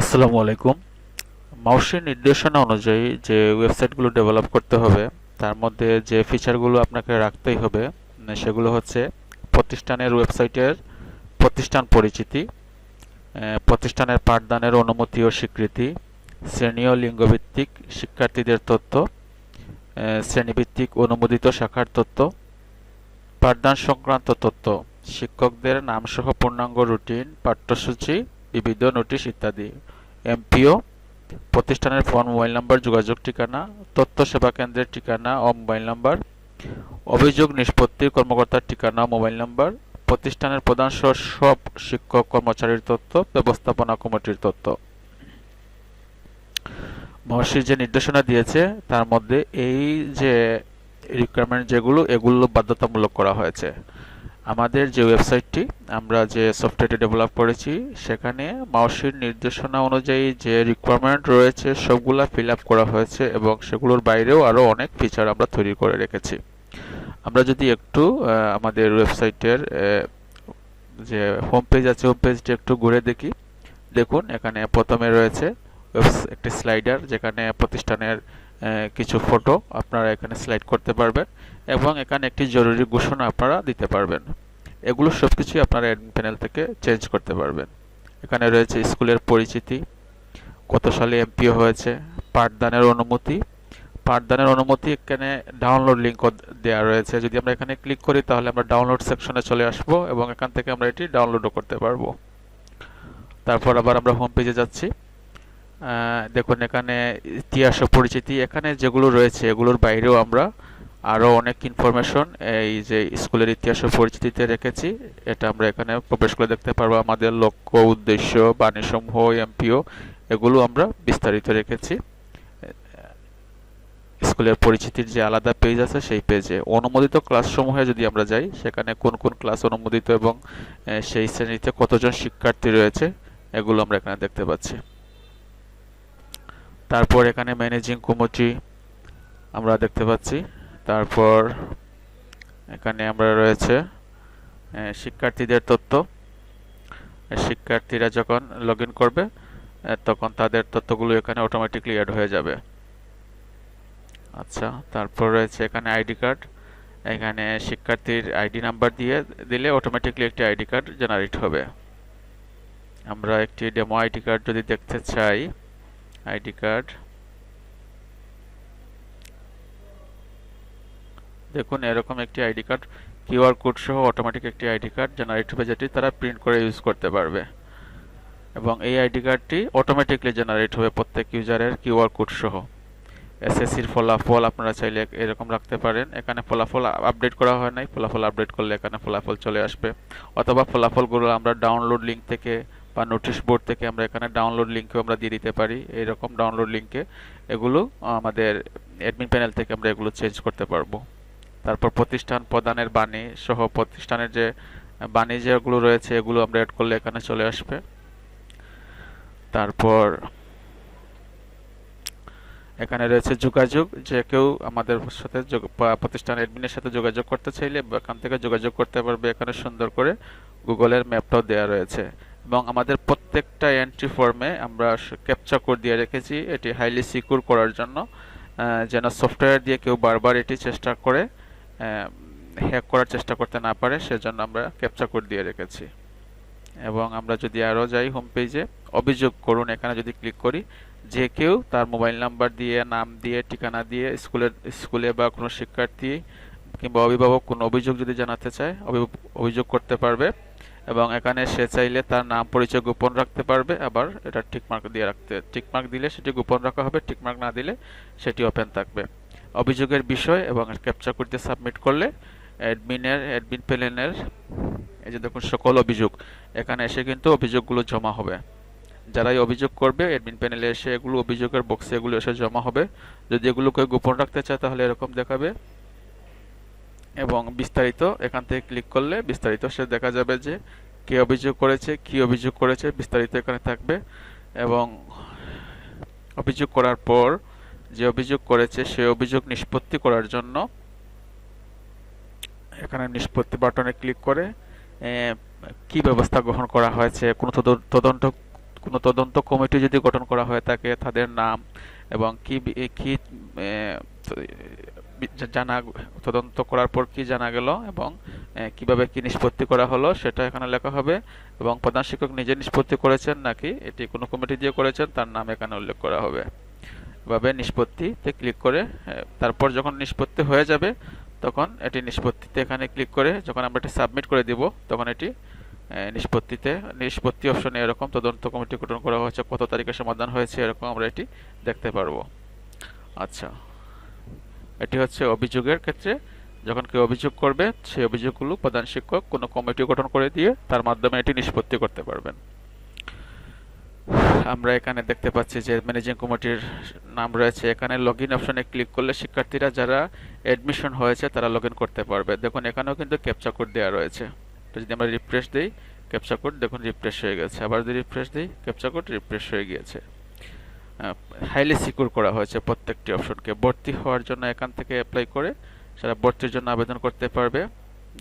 আসসালামু আলাইকুম। মাউসের নির্দেশনা অনুযায়ী যে ওয়েবসাইটগুলো ডেভেলপ করতে হবে, তার মধ্যে যে ফিচারগুলো আপনাকে রাখতেই হবে সেগুলো হচ্ছে প্রতিষ্ঠানের ওয়েবসাইটের প্রতিষ্ঠান পরিচিতি প্রতিষ্ঠানের পাঠদানের অনুমতি ও স্বীকৃতি শ্রেণি ও লিঙ্গভিত্তিক শিক্ষার্থীদের তথ্য শ্রেণীভিত্তিক অনুমোদিত শাখার তথ্য, পাঠদান সংক্রান্ত তথ্য, শিক্ষকদের নামসহ পূর্ণাঙ্গ রুটিন, পাঠ্যসূচি, বিবিধ নোটিশ ইত্যাদি। এমপিও, প্রতিষ্ঠানের ফোন, মোবাইল নাম্বার, যোগাযোগ ঠিকানা, তথ্য সেবা কেন্দ্রের ঠিকানা ও মোবাইল নাম্বার, অভিযোগ নিষ্পত্তির কর্মকর্তার ঠিকানা, মোবাইল নাম্বার, প্রতিষ্ঠানের প্রধান সব শিক্ষক কর্মচারীর তথ্য, ব্যবস্থাপনা কমিটির তথ্য। মহর্ষি যে নির্দেশনা দিয়েছে, তার মধ্যে এই যে রিকোয়ারমেন্ট যেগুলো, এগুলো বাধ্যতামূলক করা হয়েছে। আমাদের যে ওয়েবসাইটটি, আমরা যে সফটওয়্যারটি ডেভেলপ করেছি, সেখানে মাউসির নির্দেশনা অনুযায়ী যে রিকোয়ারমেন্ট রয়েছে, সবগুলা ফিল আপ করা হয়েছে এবং সেগুলোর বাইরেও আরও অনেক ফিচার আমরা তৈরি করে রেখেছি। আমরা যদি একটু আমাদের ওয়েবসাইটের যে হোম পেজ আছে হোম পেজটি একটু ঘুরে দেখি। দেখুন, এখানে প্রথমে রয়েছে একটি স্লাইডার যেখানে প্রতিষ্ঠানের কিছু ফটো আপনারা এখানে স্লাইড করতে পারবেন এবং এখানে একটি জরুরি ঘোষণা আপনারা দিতে পারবেন। এগুলো সব কিছুই আপনারা অ্যাডমিন প্যানেল থেকে চেঞ্জ করতে পারবেন। এখানে রয়েছে স্কুলের পরিচিতি, কত সালে এমপিও হয়েছে, পাঠদানের অনুমতি। পাঠদানের অনুমতি এখানে ডাউনলোড লিঙ্ক দেওয়া রয়েছে। যদি আমরা এখানে ক্লিক করি, তাহলে আমরা ডাউনলোড সেকশনে চলে আসব এবং এখান থেকে আমরা এটি ডাউনলোডও করতে পারব। তারপর আবার আমরা হোম পেজে যাচ্ছি। দেখুন এখানে ইতিহাস পরিচিতি। এখানে যেগুলো রয়েছে, এগুলোর বাইরেও আমরা আরও অনেক ইনফরমেশন এই যে স্কুলের ইতিহাস ও পরিচিতিতে রেখেছি। এটা আমরা এখানে প্রবেশ করে দেখতে পারব। আমাদের লক্ষ্য, উদ্দেশ্য, বাণীসমূহ, এমপিও, এগুলো আমরা বিস্তারিত রেখেছি। স্কুলের পরিচিতির যে আলাদা পেজ আছে, সেই পেজে অনুমোদিত ক্লাসসমূহে যদি আমরা যাই, সেখানে কোন কোন ক্লাস অনুমোদিত এবং সেই শ্রেণীতে কতজন শিক্ষার্থী রয়েছে, এগুলো আমরা এখানে দেখতে পাচ্ছি। তারপর এখানে ম্যানেজিং কমিটি আমরা দেখতে পাচ্ছি। তারপর এখানে আমরা রয়েছে শিক্ষার্থীদের তথ্য। শিক্ষার্থীরা যখন লগ করবে তখন তাদের তথ্যগুলো এখানে অটোমেটিকলি অ্যাড হয়ে যাবে। আচ্ছা তারপর রয়েছে এখানে আইডি কার্ড। এখানে শিক্ষার্থীর আইডি নাম্বার দিয়ে দিলে অটোমেটিকলি একটি আইডি কার্ড জেনারেট হবে। আমরা একটি ডেমো আইডি কার্ড যদি দেখতে চাই, আইডি কার্ড দেখুন, এরকম একটি আইডি কার্ড কিউআর কোড সহ অটোমেটিক একটি আইডি কার্ড জেনারেট হবে যেটি তারা প্রিন্ট করে ইউজ করতে পারবে। এবং এই আইডি কার্ডটি অটোমেটিকলি জেনারেট হবে প্রত্যেক ইউজারের কিউআর কোড সহ। এসএসসির ফলাফল আপনারা চাইলে এরকম রাখতে পারেন। এখানে ফলাফল আপডেট করা হয় নাই। ফলাফল আপডেট করলে এখানে ফলাফল চলে আসবে। অথবা ফলাফলগুলো আমরা ডাউনলোড লিঙ্ক থেকে বা নোটিশ বোর্ড থেকে আমরা এখানে ডাউনলোড লিঙ্কেও আমরা দিয়ে দিতে পারি। এইরকম ডাউনলোড লিঙ্কে এগুলো আমাদের অ্যাডমিন প্যানেল থেকে আমরা এগুলো চেঞ্জ করতে পারব। তারপর প্রতিষ্ঠান প্রদানের বাণী সহ প্রতিষ্ঠানের যে বাণী যেগুলো রয়েছে, এগুলো আমরা অ্যাড করলে এখানে চলে আসবে। তারপর এখানে রয়েছে যোগাযোগ। যে কেউ আমাদের সাথে প্রতিষ্ঠান অ্যাডমিনের সাথে যোগাযোগ করতে চাইলে এখান থেকে যোগাযোগ করতে পারবে এখানে সুন্দর করে গুগলের ম্যাপটাও দেওয়া রয়েছে। এবং আমাদের প্রত্যেকটা এন্ট্রি ফর্মে আমরা ক্যাপচা কোড দিয়ে রেখেছি। এটি হাইলি সিকিউর করার জন্য। যেন সফটওয়্যার দিয়ে কেউ বারবার এটি চেষ্টা করে হ্যাক করার চেষ্টা করতে না পারে, সেজন্য আমরা ক্যাপচা কোড দিয়ে রেখেছি। এবং আমরা যদি আরও যাই হোম পেজে অভিযোগ করুন, এখানে যদি ক্লিক করি, যে কেউ তার মোবাইল নাম্বার দিয়ে, নাম দিয়ে, ঠিকানা দিয়ে, স্কুলের, স্কুলে বা কোনো শিক্ষার্থী কিংবা অভিভাবক কোনো অভিযোগ যদি জানাতে চায় অভি- অভিযোগ করতে পারবে এবং এখানে সে চাইলে তার নাম, পরিচয় গোপন রাখতে পারবে, আবার এটা টিকমার্ক দিয়ে রাখতে টিকমার্ক দিলে সেটি গোপন রাখা হবে টিকমার্ক না দিলে সেটি ওপেন থাকবে। অভিযোগের বিষয় এবং ক্যাপচার করতে সাবমিট করলে অ্যাডমিনের অ্যাডমিন প্যানেলের এই যে দেখুন সকল অভিযোগ, এখানে এসে কিন্তু অভিযোগগুলো জমা হবে। যারাই অভিযোগ করবে অ্যাডমিন প্যানেলে এসে এগুলো অভিযোগের বক্সে এগুলো এসে জমা হবে। যদি এগুলো কেউ গোপন রাখতে চায়, তাহলে এরকম দেখাবে। এবং বিস্তারিত এখান থেকে ক্লিক করলে বিস্তারিত সে দেখা যাবে যে কে অভিযোগ করেছে, কি অভিযোগ করেছে, বিস্তারিত এখানে থাকবে। এবং অভিযোগ করার পর যে অভিযোগ করেছে, সে অভিযোগ নিষ্পত্তি করার জন্য এখানে নিষ্পত্তি বাটনে ক্লিক করে কি ব্যবস্থা গ্রহণ করা হয়েছে, কোনো তদন্ত কোনো তদন্ত কমিটি যদি গঠন করা হয়ে থাকে, তাদের নাম এবং কি কি জানা তদন্ত করার পর কি জানা গেল এবং কীভাবে কি নিষ্পত্তি করা হলো, সেটা এখানে লেখা হবে এবং প্রধান শিক্ষক নিজে নিষ্পত্তি করেছেন নাকি, এটি কোনো কমিটি দিয়ে করেছেন, তার নাম এখানে উল্লেখ করা হবে। এভাবে নিষ্পত্তিতে ক্লিক করে তারপর যখন নিষ্পত্তি হয়ে যাবে, তখন এটি নিষ্পত্তিতে এখানে ক্লিক করে, যখন আমরা এটি সাবমিট করে দিব, তখন এটি নিষ্পত্তিতে, নিষ্পত্তি অপশনে এরকম তদন্ত কমিটি গঠন করা হয়েছে, কত তারিখে সমাধান হয়েছে, এরকম আমরা এটি দেখতে পারব। আচ্ছা। এটি হচ্ছে অভিযোগের ক্ষেত্রে, যখন কেউ অভিযোগ করবে, সেই অভিযোগগুলো প্রধান শিক্ষক কোনো কমিটি গঠন করে দিয়ে, তার মাধ্যমে এটি নিষ্পত্তি করতে পারবেন। আমরা এখানে দেখতে পাচ্ছি যে ম্যানেজিং কমিটির নাম রয়েছে। এখানে লগ ইন অপশনে ক্লিক করলে শিক্ষার্থীরা যারা অ্যাডমিশন হয়েছে তারা লগ করতে পারবে। দেখুন, এখানেও কিন্তু ক্যাপচা কোড দেওয়া রয়েছে। তো যদি আমরা রিফ্রেশ দিই ক্যাপচা কোড দেখুন রিফ্রেশ হয়ে গেছে। আবার যদি রিফ্রেশ দিই ক্যাপচা কোড রিফ্রেশ হয়ে গিয়েছে। হাইলি সিকিউর করা হয়েছে প্রত্যেকটি অপশনকে ভর্তি হওয়ার জন্য এখান থেকে অ্যাপ্লাই করে সেটা ভর্তির জন্য আবেদন করতে পারবে।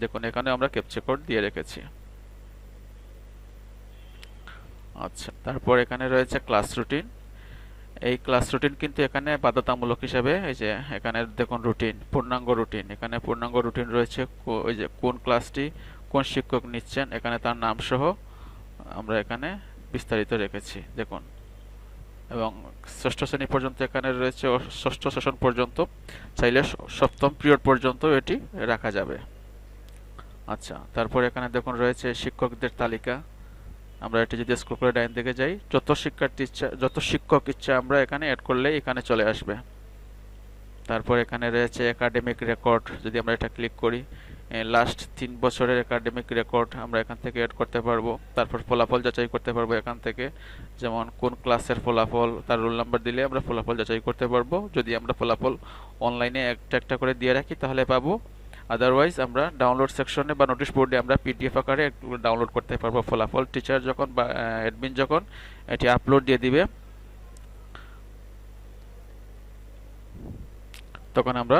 দেখুন এখানে আমরা ক্যাপচা কোড দিয়ে রেখেছি। আচ্ছা তারপর এখানে রয়েছে ক্লাস রুটিন এই ক্লাস রুটিন কিন্তু এখানে বাধ্যতামূলক হিসাবে, এই যে এখানে দেখুন রুটিন পূর্ণাঙ্গ রুটিন এখানে পূর্ণাঙ্গ রুটিন রয়েছে ওই যে কোন ক্লাসটি কোন শিক্ষক নিচ্ছেন, এখানে তার নাম সহ আমরা এখানে বিস্তারিত রেখেছি, দেখুন। এবং ষষ্ঠ শ্রেণি পর্যন্ত এখানে রয়েছে ষষ্ঠ সেশন পর্যন্ত, চাইলে সপ্তম পিরিয়ড পর্যন্ত এটি রাখা যাবে। আচ্ছা তারপর এখানে দেখুন রয়েছে শিক্ষকদের তালিকা। আমরা এটি যদি স্ক্রল করে ডাইন দিকে যাই, যত শিক্ষার্থী ইচ্ছা, যত শিক্ষক ইচ্ছা আমরা এখানে অ্যাড করলে এখানে চলে আসবে। তারপর এখানে রয়েছে একাডেমিক রেকর্ড যদি আমরা এটা ক্লিক করি লাস্ট তিন বছরের একাডেমিক রেকর্ড আমরা এখান থেকে অ্যাড করতে পারব। তারপর ফলাফল যাচাই করতে পারব এখান থেকে। যেমন কোন ক্লাসের ফলাফল, তার রোল নাম্বার দিলে আমরা ফলাফল যাচাই করতে পারব। যদি আমরা ফলাফল অনলাইনে একটা একটা করে দিয়ে রাখি, তাহলে পাবো আদারওয়াইজ আমরা ডাউনলোড সেকশনে বা নোটিশ বোর্ডে আমরা পিডিএফ আকারে ডাউনলোড করতে পারব ফলাফল। টিচার যখন বা অ্যাডমিন যখন এটি আপলোড দিয়ে দিবে, তখন আমরা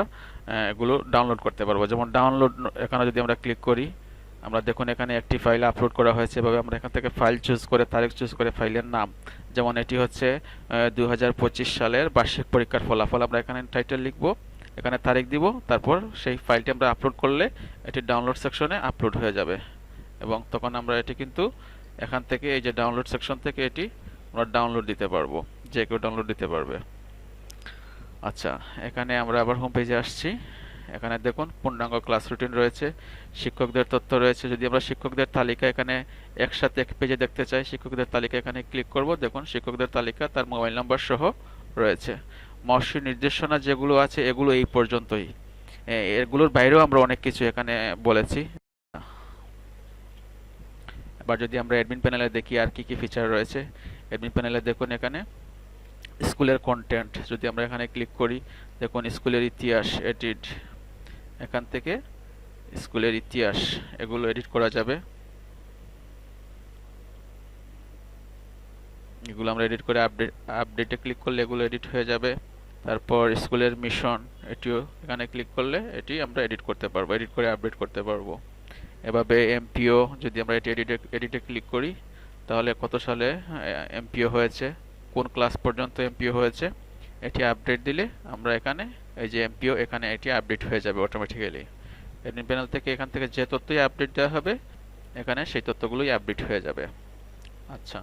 এগুলো ডাউনলোড করতে পারব। যেমন ডাউনলোড এখানে যদি আমরা ক্লিক করি, আমরা দেখুন এখানে একটি ফাইল আপলোড করা হয়েছে। এভাবে আমরা এখান থেকে ফাইল চুজ করে, তারিখ চুজ করে ফাইলের নাম, যেমন এটি হচ্ছে দু হাজার পঁচিশ সালের বার্ষিক পরীক্ষার ফলাফল। আমরা এখানে টাইটেল লিখব। এখানে তারিখ দিব, তারপর সেই ফাইলটি আমরা আপলোড করলে এটি ডাউনলোড সেকশনে আপলোড হয়ে যাবে। এবং তখন আমরা এটি কিন্তু এখান থেকে এই যে ডাউনলোড সেকশন থেকে এটি আমরা ডাউনলোড দিতে পারব, যে কেউ ডাউনলোড দিতে পারবে। আচ্ছা এখানে আমরা আবার হোম পেজে আসছি। এখানে দেখুন, পূর্ণাঙ্গ ক্লাস রুটিন রয়েছে, শিক্ষকদের তথ্য রয়েছে। যদি আমরা শিক্ষকদের তালিকা এখানে একসাথে এক পেজে দেখতে চাই, শিক্ষকদের তালিকা এখানে ক্লিক করব। দেখুন, শিক্ষকদের তালিকা, তার মোবাইল নাম্বার সহ রয়েছে। মহর্ষি নির্দেশনা যেগুলো আছে, এগুলো এই পর্যন্তই। এগুলোর বাইরেও আমরা অনেক কিছু এখানে বলেছি। এবার যদি আমরা অ্যাডমিন প্যানেলে দেখি আর কি কি ফিচার রয়েছে অ্যাডমিন প্যানেলে দেখুন এখানে স্কুলের কন্টেন্ট যদি আমরা এখানে ক্লিক করি, দেখুন স্কুলের ইতিহাস এডিট এখান থেকে স্কুলের ইতিহাস, এগুলো এডিট করা যাবে। এগুলো আমরা এডিট করে আপডেট আপডেটে ক্লিক করলে এগুলো এডিট হয়ে যাবে। তারপর স্কুলের মিশন এটিও এখানে ক্লিক করলে এটি আমরা এডিট করতে পারব এডিট করে আপডেট করতে পারব। এভাবে এমপিও যদি আমরা এটি এডিটে এডিটে ক্লিক করি, তাহলে কত সালে এমপিও হয়েছে, কোন ক্লাস পর্যন্ত এমপিও হয়েছে, এটি আপডেট দিলে আমরা এখানে, এই যে এমপিও এখানে এটি আপডেট হয়ে যাবে অটোমেটিক্যালি অ্যাডমিন প্যানেল থেকে এখান থেকে যে তথ্যই আপডেট দেওয়া হবে, এখানে সেই তথ্যগুলোই আপডেট হয়ে যাবে। আচ্ছা।